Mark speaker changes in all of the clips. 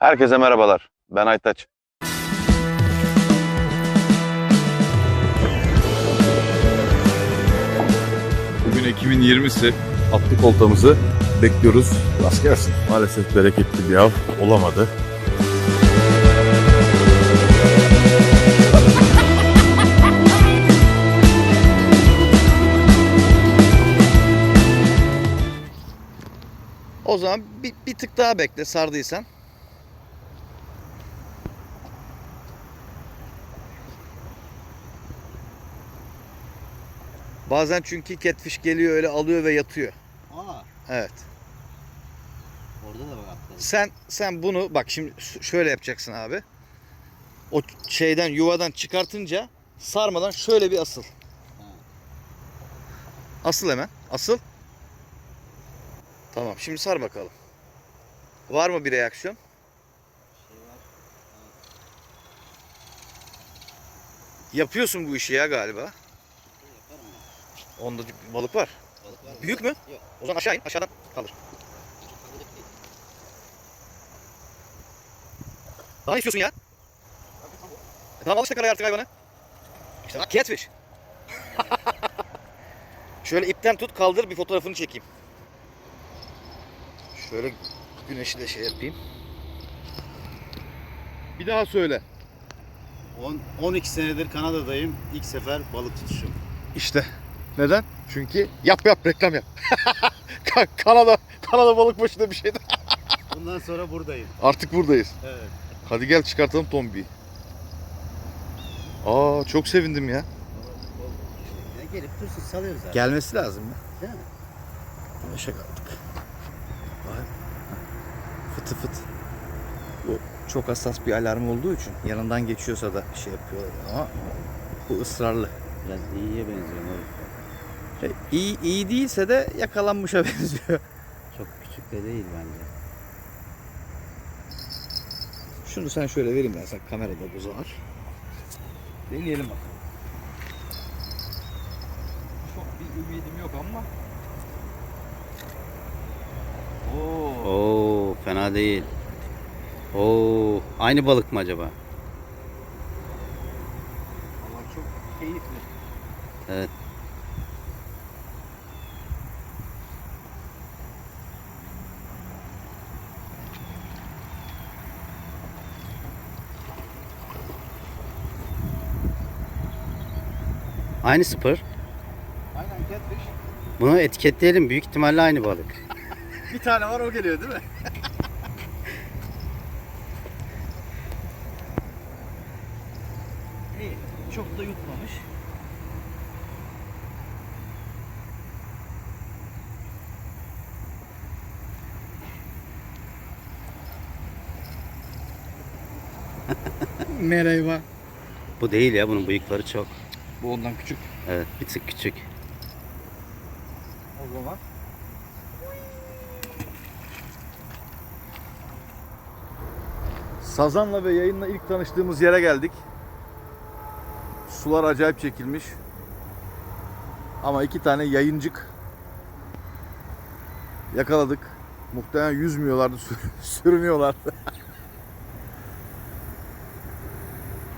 Speaker 1: Herkese merhabalar. Ben Aytaç.
Speaker 2: Bugün Ekim'in 20'si. Attık oltamızı. Bekliyoruz. Rast gelsin. Maalesef bereketli bir av olamadı.
Speaker 3: O zaman bir, bir tık daha bekle sardıysan. Bazen çünkü catfish geliyor öyle alıyor ve yatıyor.
Speaker 4: Aa,
Speaker 3: Evet.
Speaker 4: orada da bak.
Speaker 3: Sen sen bunu bak şimdi şöyle yapacaksın abi. O şeyden yuvadan çıkartınca sarmadan şöyle bir asıl. Asıl hemen. Asıl. Tamam şimdi sar bakalım. Var mı bir reaksiyon? Yapıyorsun bu işi ya galiba. Onda balık var.
Speaker 4: Balık var mı?
Speaker 3: Büyük mü?
Speaker 4: Yok.
Speaker 3: O zaman aşağı in. Aşağıdan kaldır. Daha ne istiyorsun ya? E tamam al işte karaya artık hayvanı. İşte bak catfish. Şöyle ipten tut kaldır bir fotoğrafını çekeyim. Şöyle güneşi de şey yapayım.
Speaker 2: Bir daha söyle.
Speaker 4: 10 12 senedir Kanada'dayım. İlk sefer balık tutuşum.
Speaker 2: İşte. Neden? Çünkü yap yap reklam yap. Ka- Kanada Kanada balık başında bir şeydi.
Speaker 4: Bundan sonra buradayım.
Speaker 2: Artık buradayız.
Speaker 4: Evet.
Speaker 2: Hadi gel çıkartalım tombiyi. Aa çok sevindim ya.
Speaker 4: Ya gelip dursun salıyoruz zaten.
Speaker 3: Gelmesi lazım ya.
Speaker 4: Değil mi?
Speaker 3: Güneşe kaldık. Vay. Fıtı fıt. Bu çok hassas bir alarm olduğu için yanından geçiyorsa da şey yapıyorlar ama bu ısrarlı.
Speaker 4: Biraz iyiye benziyor.
Speaker 3: E, İyi, iyi değilse de yakalanmışa benziyor.
Speaker 4: Çok küçük de değil bence.
Speaker 3: Şunu sen şöyle vereyim ben sana kamerada buzu var. Deneyelim bakalım. Çok bir ümidim yok ama. Oo.
Speaker 4: Oo, fena değil. Oo, aynı balık mı acaba?
Speaker 3: Valla çok keyifli.
Speaker 4: Evet. Aynı sıfır.
Speaker 3: Aynen catfish.
Speaker 4: Bunu etiketleyelim. Büyük ihtimalle aynı balık.
Speaker 3: Bir tane var o geliyor değil mi? İyi. Çok da yutmamış. Merhaba.
Speaker 4: Bu değil ya. Bunun bıyıkları çok.
Speaker 3: Bu ondan küçük.
Speaker 4: Evet. Bir tık küçük.
Speaker 3: O zaman.
Speaker 2: Sazan'la ve yayınla ilk tanıştığımız yere geldik. Sular acayip çekilmiş. Ama iki tane yayıncık yakaladık. Muhtemelen yüzmüyorlardı, sür- sürünüyorlardı.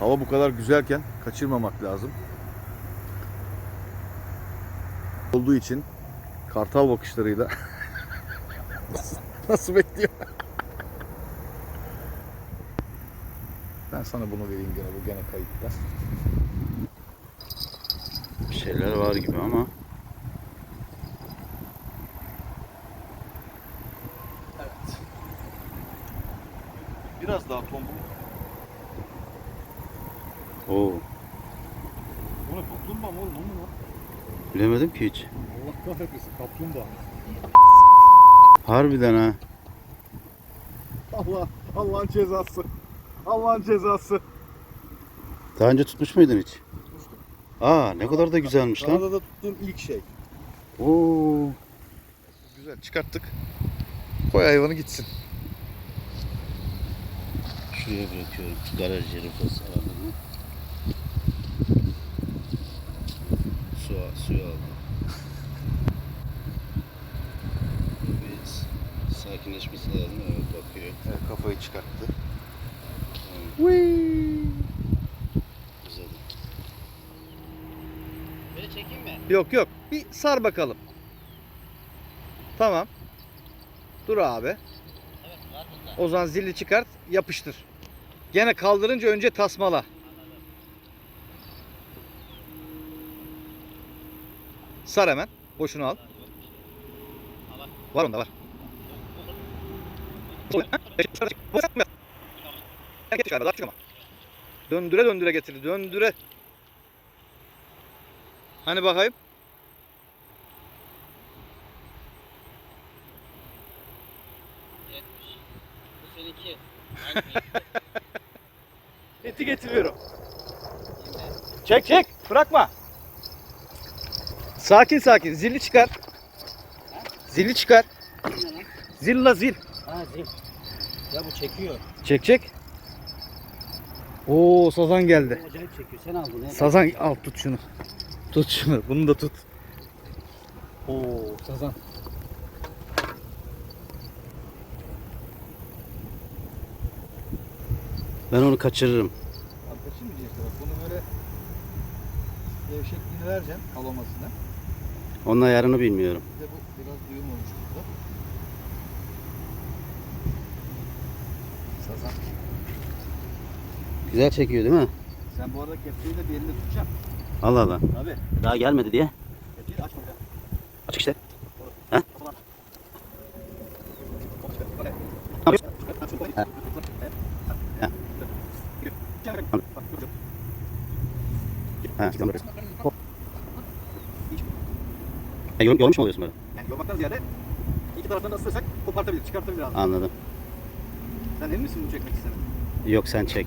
Speaker 2: Hava bu kadar güzelken kaçırmamak lazım. Olduğu için kartal bakışlarıyla nasıl bekliyor? Ben sana bunu vereyim gene bu gene kayıtta.
Speaker 4: Bir şeyler var gibi ama.
Speaker 2: Biraz daha tombul.
Speaker 4: Oo.
Speaker 2: Bu ne kaplumbağa mı oğlum? O ne lan?
Speaker 4: Bilemedim ki hiç.
Speaker 2: Allah kahretmesin kaplumbağa.
Speaker 4: Harbiden ha.
Speaker 2: Allah Allah'ın cezası. Allah'ın cezası.
Speaker 4: Daha önce tutmuş muydun hiç? Aa ne kadar da güzelmiş lan.
Speaker 2: Kanada'da tuttuğum ilk şey.
Speaker 4: Oo.
Speaker 2: Güzel çıkarttık. Koy hayvanı gitsin.
Speaker 4: Şuraya bırakıyorum. Garaj yeri burası suyu aldım. Bir sakinleşmesi lazım. Evet bakıyor.
Speaker 2: Evet,
Speaker 4: kafayı çıkarttı. Güzel.
Speaker 5: Böyle çekeyim mi?
Speaker 3: Yok yok. Bir sar bakalım. Tamam. Dur abi.
Speaker 5: Evet rahat ol.
Speaker 3: O zaman zili çıkart, yapıştır. Gene kaldırınca önce tasmala. Sar hemen. Boşunu al. Var onda var. Döndüre döndüre getir. Döndüre. Hani bakayım?
Speaker 5: Seninki.
Speaker 3: Eti getiriyorum. Çek çek. Bırakma. Sakin sakin. Zili çıkar. Zili çıkar. Zil la zil.
Speaker 5: Ha zil. Ya bu çekiyor.
Speaker 3: Çek çek. Oo sazan geldi.
Speaker 5: Acayip çekiyor. Sen al bunu.
Speaker 3: Sazan al tut şunu. Tut şunu. Bunu da tut. Oo sazan.
Speaker 4: Ben onu kaçırırım.
Speaker 3: Abi kaçırmayacaksın. Bunu böyle gevşekliğini vereceksin kalamasına.
Speaker 4: Onun ayarını bilmiyorum.
Speaker 3: Bir de bu biraz olmuş burada. Sazan.
Speaker 4: Güzel çekiyor değil mi?
Speaker 3: Sen bu arada kepçeyi de bir elinde tutacaksın.
Speaker 4: Allah Allah.
Speaker 3: Abi
Speaker 4: Daha gelmedi diye.
Speaker 3: kepçeyi açma bir daha.
Speaker 4: Açık işte. Ha, tamam. Ha, yor- yormuş mu oluyorsun böyle?
Speaker 3: Yani yormaktan ziyade iki taraftan da ısırsak kopartabilir, çıkartabilir abi.
Speaker 4: Anladım.
Speaker 3: Sen emin misin bunu çekmek istemedin?
Speaker 4: Yok sen çek.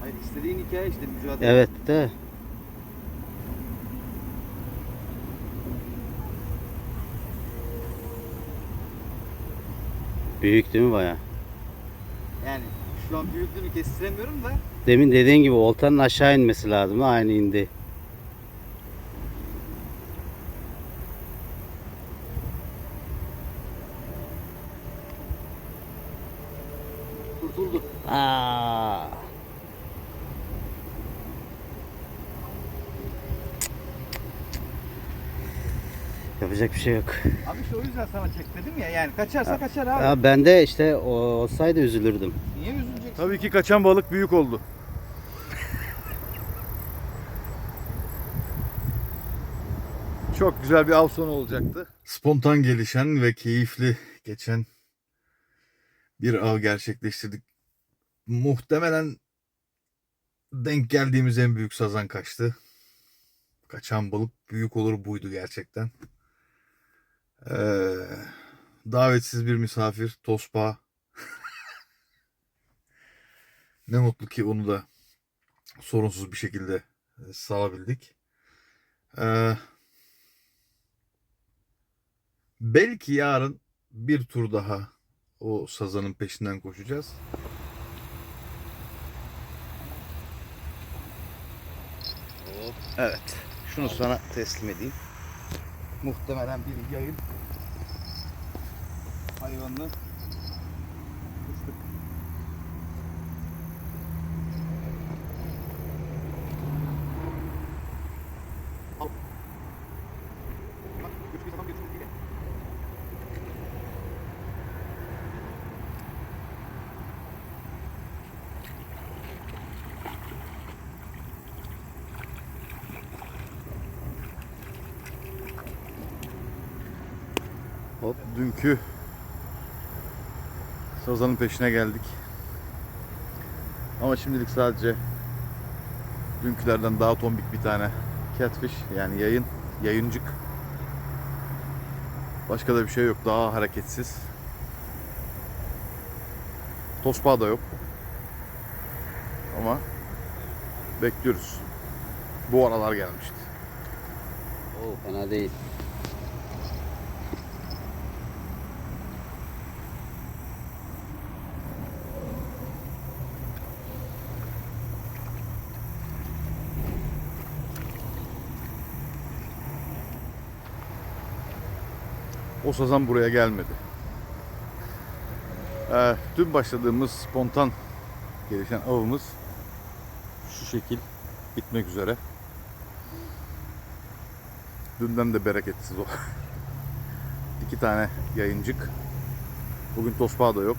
Speaker 3: Hayır istediğin hikaye işte mücadele.
Speaker 4: Evet de. Büyük değil mi baya?
Speaker 3: Yani şu an büyüklüğünü kestiremiyorum da
Speaker 4: Demin dediğin gibi oltanın aşağı inmesi lazım. Aynı indi. Yapacak bir şey yok.
Speaker 3: Abi işte o yüzden sana çek dedim ya yani kaçarsa kaçar abi.
Speaker 4: Ya ben de işte o olsaydı üzülürdüm.
Speaker 3: Niye üzüleceksin?
Speaker 2: Tabii ki kaçan balık büyük oldu. Çok güzel bir av sonu olacaktı. Spontan gelişen ve keyifli geçen bir av gerçekleştirdik. Muhtemelen denk geldiğimiz en büyük sazan kaçtı. Kaçan balık büyük olur buydu gerçekten. Ee, davetsiz bir misafir, tospa, ne mutlu ki onu da sorunsuz bir şekilde e, sağabildik. Ee, belki yarın bir tur daha o sazanın peşinden koşacağız.
Speaker 3: Evet. Şunu sana teslim edeyim. Muhtemelen bir yayın hayvanını
Speaker 2: Hop dünkü sazanın peşine geldik. Ama şimdilik sadece dünkülerden daha tombik bir tane catfish yani yayın, yayıncık. Başka da bir şey yok. Daha hareketsiz. Tospa da yok. Ama bekliyoruz. Bu aralar gelmişti.
Speaker 4: Oo, fena değil.
Speaker 2: O sazan buraya gelmedi. Ee, dün başladığımız spontan gelişen avımız şu şekil bitmek üzere. Dünden de bereketsiz o. İki tane yayıncık. Bugün tosbağa da yok.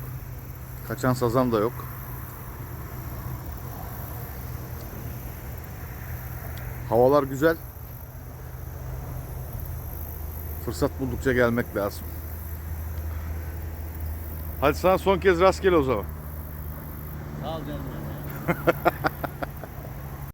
Speaker 2: Kaçan sazan da yok. Havalar güzel. Fırsat buldukça gelmek lazım. Hadi sana son kez rastgele o zaman.
Speaker 5: Sağ ol canım.